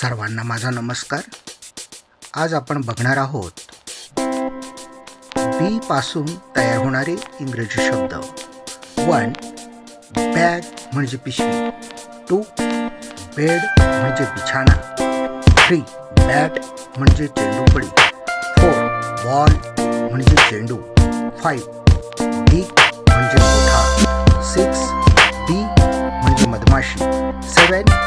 सर्वांना माझा नमस्कार. आज आपण बघणार आहोत बी पासून तयार होणारे इंग्रजी शब्द. वन बॅग म्हणजे पिशवी. टू बेड म्हणजे बिछाणा. थ्री बॅट म्हणजे चेंडूपडी. फोर बॉल म्हणजे चेंडू. फाईव्ह डी म्हणजे मोठा सिक्स बी म्हणजे मधमाशी. सेवन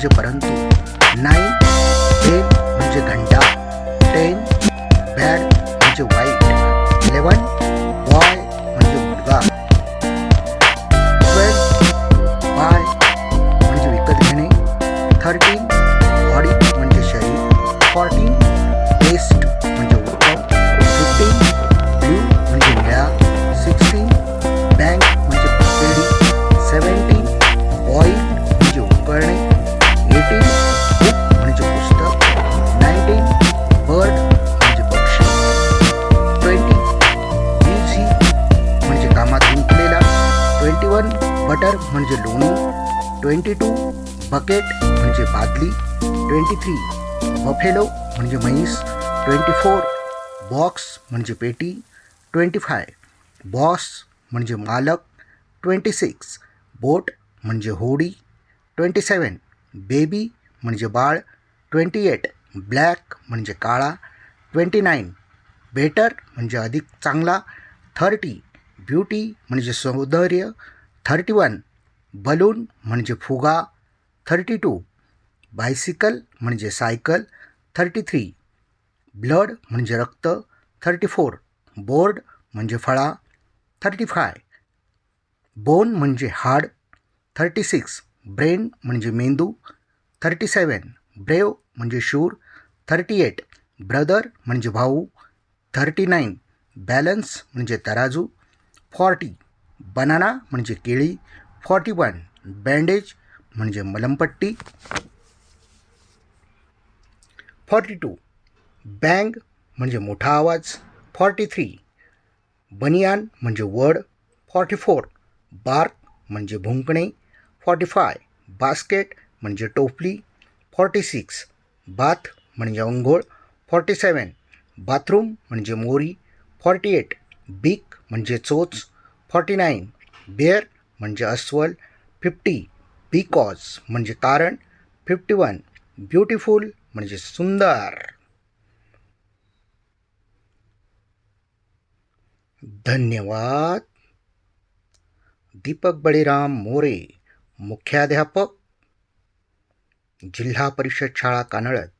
म्हणजे परंतु. नाईन टेन म्हणजे घंटा. टेन बॅड म्हणजे वाईट इलेवन बॉय म्हणजे मुलगा ट्वेल्व बाय म्हणजे विकत घेणे. थर्टीन बटर म्हणजे लोणी ट्वेंटी टू बकेट म्हणजे बादली ट्वेंटी थ्री बफेलो म्हणजे म्हैस ट्वेंटी फोर बॉक्स म्हणजे पेटी ट्वेंटी फाय बॉस म्हणजे मालक ट्वेंटी सिक्स बोट म्हणजे होडी ट्वेंटी सेवन बेबी म्हणजे बाळ ट्वेंटी एट ब्लॅक म्हणजे काळा ट्वेंटी नाईन बेटर म्हणजे अधिक चांगला थर्टी ब्युटी म्हणजे सौंदर्य थर्टी वन बलून म्हणजे फुगा. थर्टी टू बायसिकल म्हणजे सायकल. थर्टी थ्री ब्लड म्हणजे रक्त. थर्टी फोर बोर्ड म्हणजे फळा. थर्टी फाय बोन म्हणजे हाड. थर्टी सिक्स ब्रेन म्हणजे मेंदू. थर्टी सेवन ब्रेव म्हणजे शूर. थर्टी एट ब्रदर म्हणजे भाऊ. थर्टी नाईन बॅलन्स म्हणजे तराजू. फॉर्टी बनाना म्हणजे केळी फॉर्टी वन बँडेज म्हणजे मलमपट्टी फॉर्टी टू बँग म्हणजे मोठा आवाज़ फॉर्टी थ्री बनियान म्हणजे वड फॉर्टी फोर बार्क म्हणजे भुंकणे फॉर्टी फाय बास्केट म्हणजे टोपली फॉर्टी सिक्स बाथ म्हणजे अंघोळ फॉर्टी सेवन बाथरूम म्हणजे मोरी फॉर्टी एट बीक म्हणजे चोच फॉर्टी नाईन बेअर म्हणजे अस्वल, फिफ्टी बिकॉज़ म्हणजे कारण फिफ्टी वन, ब्युटिफुल म्हणजे सुंदर. धन्यवाद. दीपक बळीराम मोरे, मुख्याध्यापक, जिल्हा परिषद शाळा कानळत